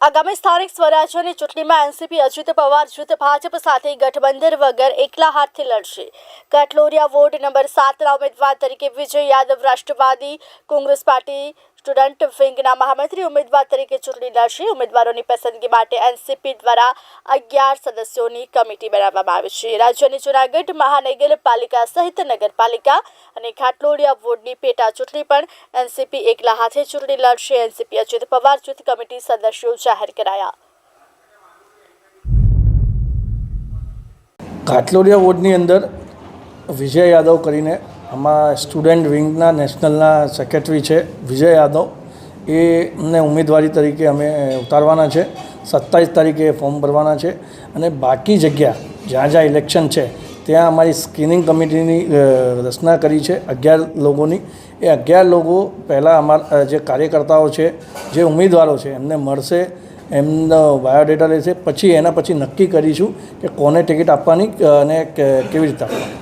આગામી સ્થાનિક સ્વરાજ્યની ચૂંટણીમાં એનસીપી અજીત પવાર જૂથ ભાજપ સાથે ગઠબંધન વગર એકલા હાથથી લડશે. કાટલોરિયા વોર્ડ નંબર સાતના ઉમેદવાર તરીકે વિજય યાદવ રાષ્ટ્રવાદી કોંગ્રેસ પાર્ટી સ્ટુડન્ટ વિંગના મહામંત્રી ઉમેદવાર તરીકે ચૂંટણી લડશે. ઉમેદવારોની પસંદગી માટે એનસીપી દ્વારા અગિયાર સદસ્યોની કમિટી બનાવવામાં આવી છે. રાજ્યની જૂનાગઢ મહાનગરપાલિકા સહિત નગરપાલિકા અને ખાટલોડિયા વોર્ડની પેટા ચૂંટણી પણ એનસીપી એકલા હાથે ચૂંટણી લડશે. એનસીપી અજીત પવાર જૂથ કમિટી સદસ્યો જાહેર કરાયા. ઘાટલોડિયા વોર્ડની અંદર વિજય યાદવ કરીને આમાં સ્ટુડન્ટ વિંગના નેશનલના સેક્રેટરી છે વિજય યાદવ. એ અમને ઉમેદવારી તરીકે અમે ઉતારવાના છે. સત્તાવીસ તારીખે ફોર્મ ભરવાના છે અને બાકી જગ્યા જ્યાં જ્યાં ઇલેક્શન છે ત્યાં અમારી સ્ક્રીનિંગ કમિટીની રચના કરી છે અગિયાર લોકોની. એ અગિયાર લોકો પહેલાં અમારા જે કાર્યકર્તાઓ છે, જે ઉમેદવારો છે, એમને મળશે, એમનો બાયોડેટા લેશે, પછી એના પછી નક્કી કરીશું કે કોને ટિકિટ આપવાની અને કેવી રીતે આપવાની.